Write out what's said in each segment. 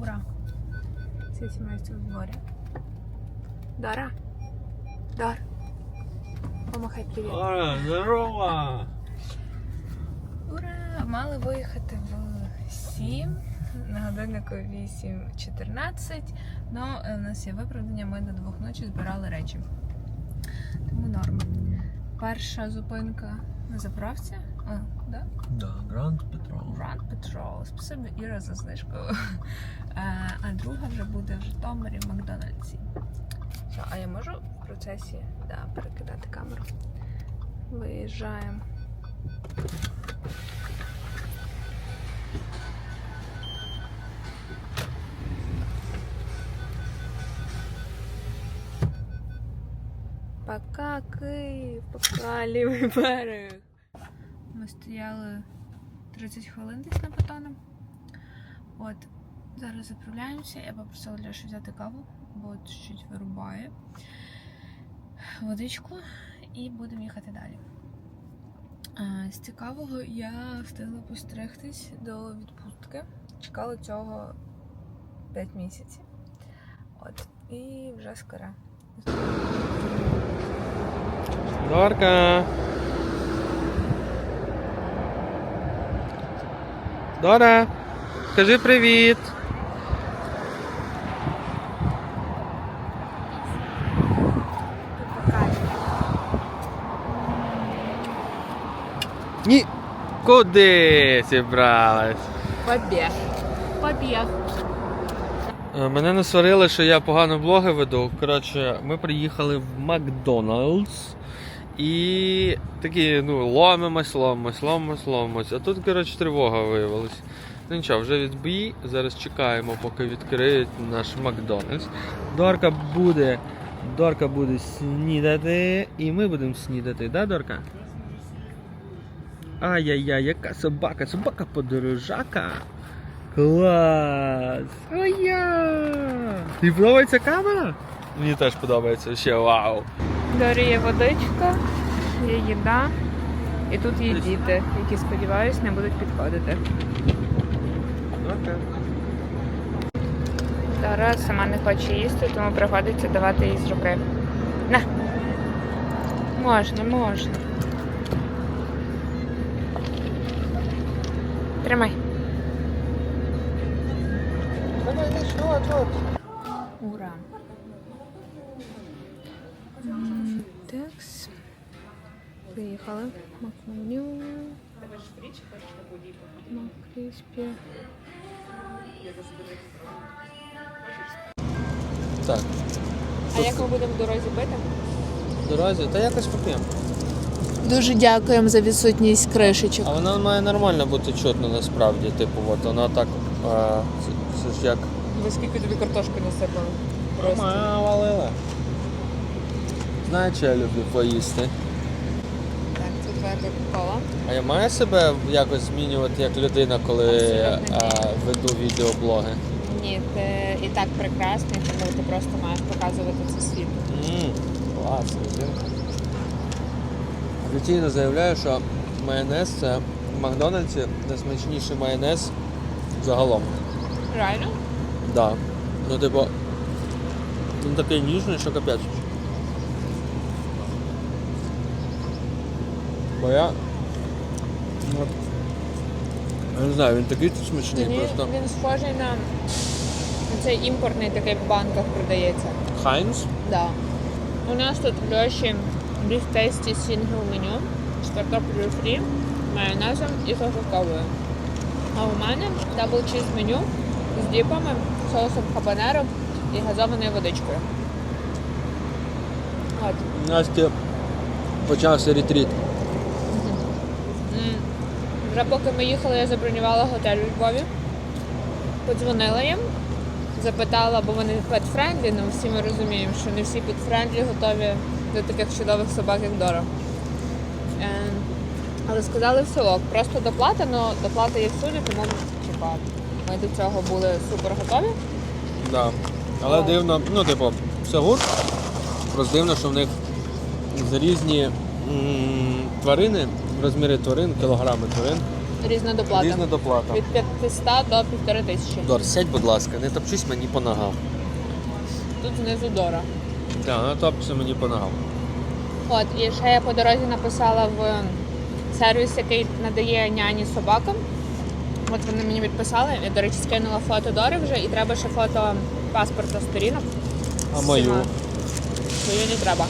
Ура! Все семейство в сборе. Дора! Дор! Помахай привіт! Ара, здорово! Ура! Мали виїхати в 7, на годиннику 8.14, але у нас є виправдання, ми до двох ночі збирали речі. Тому норм. Перша зупинка на заправці. О, да? Да, Гранд Петрол. Grand Petrol. Спасибі Іра за знижку. Е, А друга вже буде в Житомирі в Макдональдсі. Що, а я можу в процесі да, перекидати камеру? Виїжджаємо. Пока Київ, пока лівий берег. Стояли 30 хвилин десь на батоном. От, зараз заправляємося. Я попросила Льошу взяти каву, бо чуть вирубає. Водичку і будемо їхати далі. З цікавого я встигла постригтись до відпустки. Чекала цього 5 місяців. От, і вже скоро. Дорка! Дора! Скажи привіт! Ні! Куди зібралась? Побіг. Побіг. Е, Мене не сварили, що я погано блоги веду. Коротше, ми приїхали в Макдоналдс і такі, ну, ломимось, ломимось, ломимось, ломимось. А тут, коротше, тривога виявилась. Ну нічого, вже відбій. Зараз чекаємо, поки відкриють наш Макдональдс. Дорка буде. Дорка буде снідати, і ми будемо снідати, да, Дорка? Ай-яй-яй, яка собака, собака подорожака. Клас! Ой я! Тобі подобається камера? Мені теж подобається ще вау. Дорі є водичка, є їда, і тут є діти, які, сподіваюсь, не будуть підходити. Дора сама не хоче їсти, тому приходиться давати їй з руки. На! Можна, можна. Тримай. Ура. М, Такс. Приїхали. Макменю. Макріспі. Так, А як ми будемо в дорозі бити? в дорозі, та якось поп'ємо. Дуже дякуємо за відсутність кришечок. А вона має нормально бути чутно насправді. Типу, от вона так. А, це, це ж як. Ви скільки тобі картошки насипали? Мама валила. Знаю, що я люблю поїсти. Так, це твоя кока-кола. А я маю себе якось змінювати як людина, коли а, веду відеоблоги. Ні, ти і так прекрасний, тому ти просто маєш показувати це світу. Ммм, клас, людинка. Офіційно заявляю, що майонез це в Макдональдсі найсмачніший майонез загалом. Реально? Да. Ну, типу, він такий ніжний, що капець. Бо я. Ну, я не знаю, він такий смачний, Мені просто. він схожий на цей імпортний такий в банках продається. Хайнс. Да. У нас тут в Льоші Tasty Single меню з картоплею фрі, майонезом і кока-колою. А у мене дабл чіз меню з діпами, соусом хабанеро і газованою водичкою. От. Насті почався ретріт. Вже поки ми їхали, я забронювала готель у Львові. Подзвонила їм, запитала, бо вони пет-френдлі, ну всі ми розуміємо, що не всі пет-френдлі готові до таких чудових собак, як Дора. Е, але сказали все ок, просто доплата, але доплата є всюди, тому типа, ми до цього були супер готові. Да. Але О. дивно, ну, типу, все гуд. Просто дивно, що в них за різні м, тварини, розміри тварин, кілограми тварин Різна доплата. Різна доплата. Від 500 до 1500. Дор, сядь, будь ласка, не топчись мені по ногам. Тут знизу Дора. Так, не топчися мені по ногам. От, і ще я по дорозі написала в сервіс, який надає няні собакам. От вони мені відписали. Я, до речі, скинула фото Дори вже, і треба ще фото паспорта сторінок. А з мою? не треба.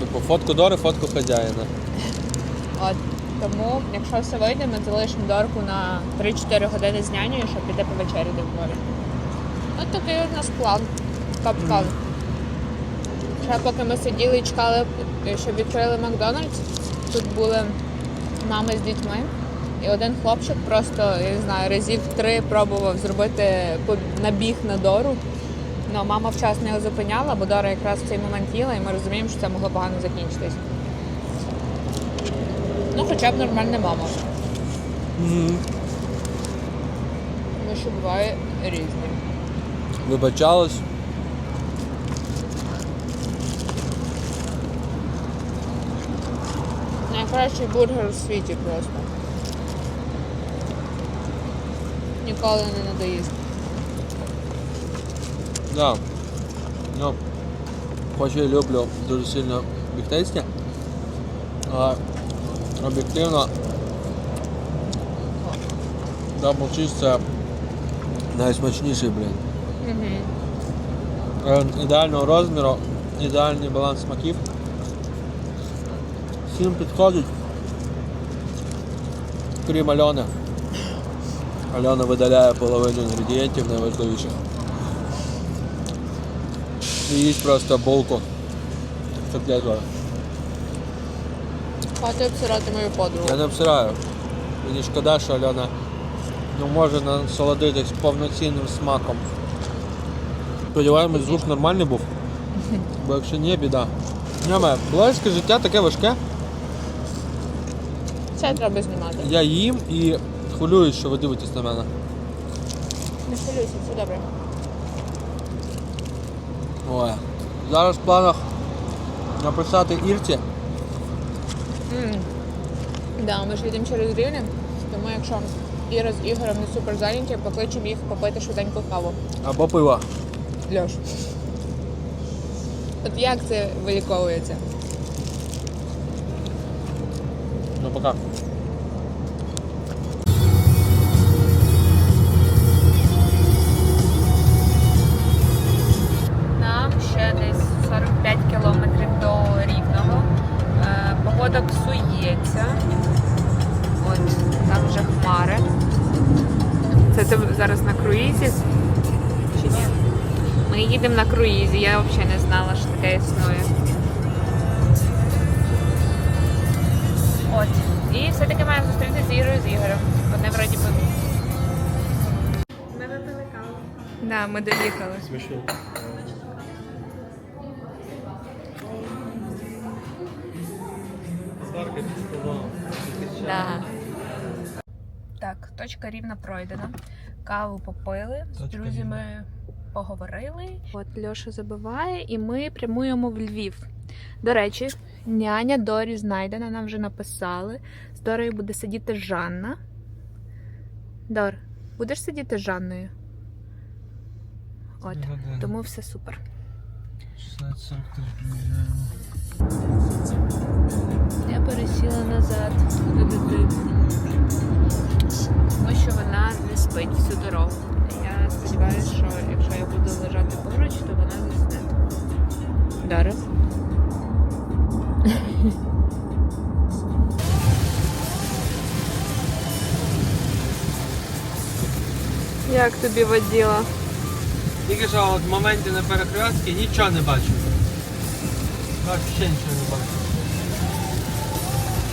Типу, фотку Дори, фотку хазяїна. От. Тому, якщо все вийде, ми залишимо Дорку на 3-4 години з нянею, щоб піти повечеряти в морі. От такий у нас план. Капкан. Ще поки ми сиділи і чекали, щоб відкрили Макдональдс, тут були мами з дітьми. І один хлопчик просто, я не знаю, разів три пробував зробити набіг на Дору. Ну, мама вчасно його зупиняла, бо Дора якраз в цей момент їла, і ми розуміємо, що це могло погано закінчитись. Ну, хоча б нормальна мама. Тому що буває різні. Вибачалась. Найкращий бургер у світі просто. Ніколи не надоїсть. Да. Ну, хоч я люблю дуже сильно бігтейсті, але об'єктивно дабл чіз це найсмачніший, блін. Угу. Ідеального розміру, ідеальний баланс смаків. Всім підходить. Крім Альони. Альона видаляє половину інгредієнтів найважливіших. І їсть просто булку. Це для того. Хватить обсирати мою подругу. Я не обсираю. Мені шкода, що Альона не може насолодитись повноцінним смаком. Сподіваємось, звук нормальний був. Бо якщо ні, біда. Няме, блажське життя таке важке. Це треба знімати. Я їм і хвилююсь, що ви дивитесь на мене. Не хвилюйся, все добре. Ой. Зараз в планах написати Ірці. Да, ми ж їдемо через рівні, тому якщо Іра з Ігорем не супер зайняті, покличемо їх попити швиденьку каву. Або пива. Льош. От як це виліковується? Ну пока. Ти зараз на круїзі? Чи ні? Ми їдемо на круїзі, я взагалі не знала, що таке існує. От. І все-таки маємо зустрітися з Ірою з Ігорем. Вони вроді би. Ми випили каву. Да, ми доїхали. Смішно. Да. Так, точка рівна пройдена. Каву попили, з Точка друзями поговорили. От Льоша забиває, і ми прямуємо в Львів. До речі, няня Дорі знайдена, нам вже написали. З Дорою буде сидіти Жанна. Дор, будеш сидіти з Жанною? От, тому все супер. 16 Я пересіла назад до дитини. Тому що вона не спить всю дорогу. Я сподіваюся, що якщо я буду лежати поруч, то вона засне. Дара. Як тобі воділа? Тільки що от в моменті на перехрестці нічого не бачу. Взагалі нічого не бачу.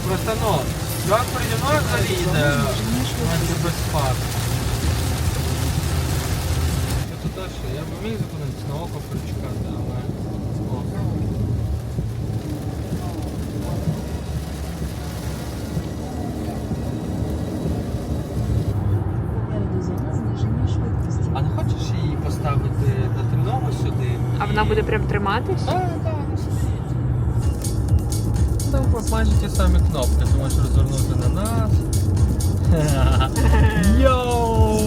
Просто ну, чувак переді взагалі йде наче без фар. Це те, що я б міг зупинитися на око перечекати, але... А не хочеш її поставити до темного сюди? А вона буде прям триматись? Так, так. Там майже ті самі кнопки. Ти можеш розвернути на нас. Йоу!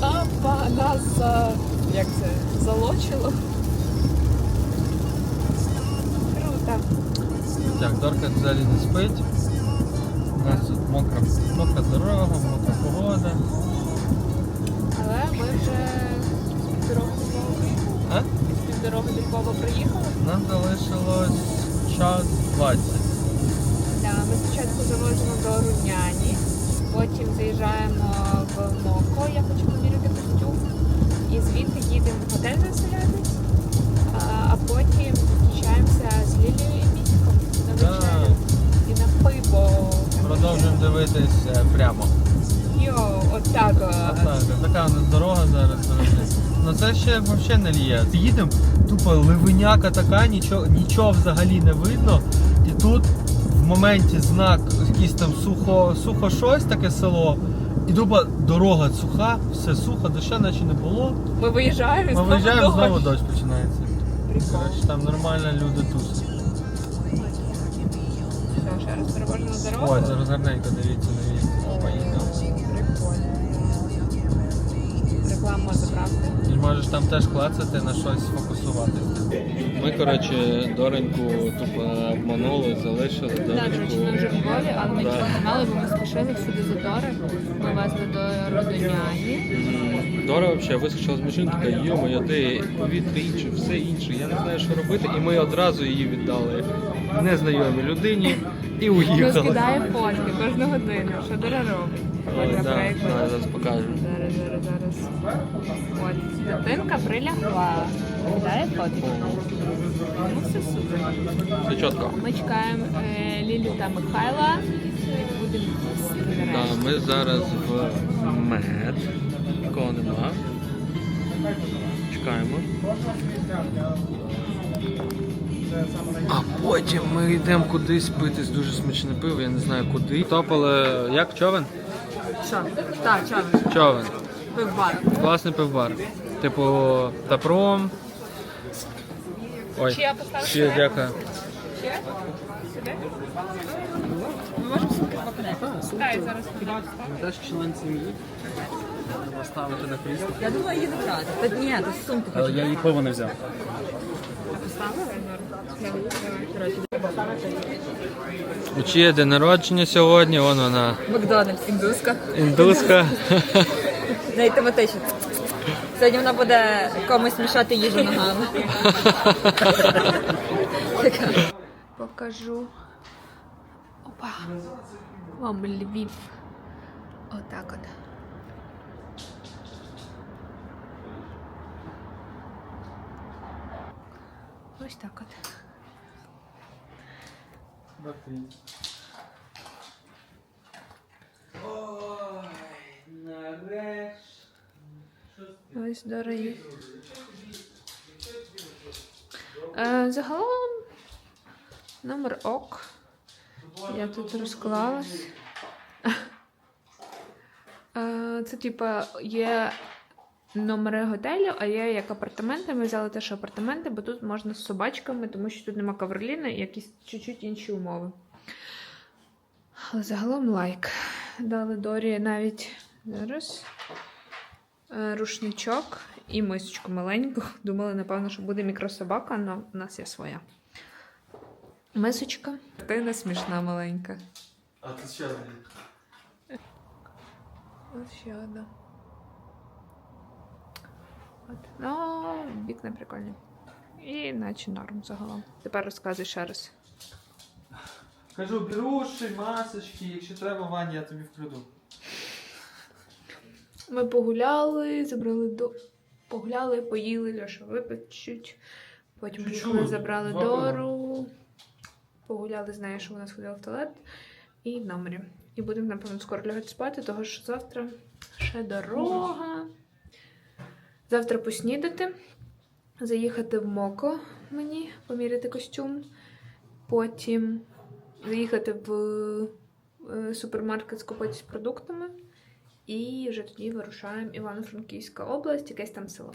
Опа, нас е, як це залочило. Круто. Так, Дорка взагалі не спить. Дивитись е, прямо. Йо, отак. А так, така у нас дорога зараз. Ну це ще взагалі не ліє. Їдемо, тупо ливиняка така, нічого, нічого взагалі не видно. І тут в моменті знак якийсь там сухо, сухо щось таке село. І тупо дорога суха, все сухо, доща наче не було. Ми виїжджаємо Ми виїжджаємо, знову дощ починається. Коротше, там нормально люди тут. Дорогу. Ой, зараз гарненько дивіться, на Поїхав. Можеш там теж клацати на щось фокусуватися. Ми, коротше, Дореньку тупо обманули, залишили Так, коротше, ми вже в Львові, але ми Да. нічого не знали, бо ми спішили всюди затори. Ми везли до Родоняні. М, Дора взагалі вискочила з машини, така йо-моє, де повітря інше, все інше, я не знаю, що робити. І ми одразу її віддали незнайомій людині і уїхали. скидає фотки кожну годину, що Дора робить. Да, зараз покажемо. Зараз, зараз, зараз. От, дитинка прилягла. Кидає фотки. Ну, все супер. Все чітко. Ми чекаємо е, Лілю та Михайла. і Будемо їсти Да, нарешті. ми зараз в мед. Нікого нема. Чекаємо. А потім ми йдемо кудись пити дуже смачне пиво, я не знаю куди. Топали. Як човен? Що? Так, чого? Човен. Пивбар. Класний пивбар. Типу Тапром. Ой. Чи я поставлю Ще сюди? дякую. Ще? Сюди? Ми можемо сумки покидати? Так, я зараз покидаю. Теж член сім'ї. Треба ставити на крісло. Я думала її не брати. Та ні, то сумку хочу. Я їх не взяв. У чиє день народження сьогодні, вон вона. Макдональдс, індуска. Індуска. Не тематично. Сьогодні вона буде комусь мішати їжу ногами. Покажу. Опа. Вам Львів. Отак от. Ось так от. Ось дорогі. Е, загалом номер ок. Я тут розклалась. Е, Це типа є номери готелю, а є як апартаменти. Ми взяли теж апартаменти, бо тут можна з собачками, тому що тут нема каверліна і якісь чуть-чуть інші умови. Але загалом лайк. Дали Дорі навіть зараз е, рушничок і мисочку маленьку. Думали, напевно, що буде мікрособака, але в нас є своя. Мисочка. Ти смішна маленька. А тут ще один. Ось ще одна. От. Ну, вікна прикольні. І наче норм загалом. Тепер розказуй ще раз. Кажу, брюші, масочки, якщо треба, Ваня, я тобі вкраду. Ми погуляли, забрали до. Погуляли, поїли, Льоша випив чуть. Потім Чуть-чуть. забрали Два Дору. Погуляли з нею, що вона сходила в туалет. І в номері. І будемо, напевно, скоро лягати спати, тому що завтра ще дорога. Завтра поснідати, заїхати в Моко мені, поміряти костюм. Потім заїхати в е, супермаркет скупитися продуктами. І вже тоді вирушаємо Івано-Франківська область, якесь там село.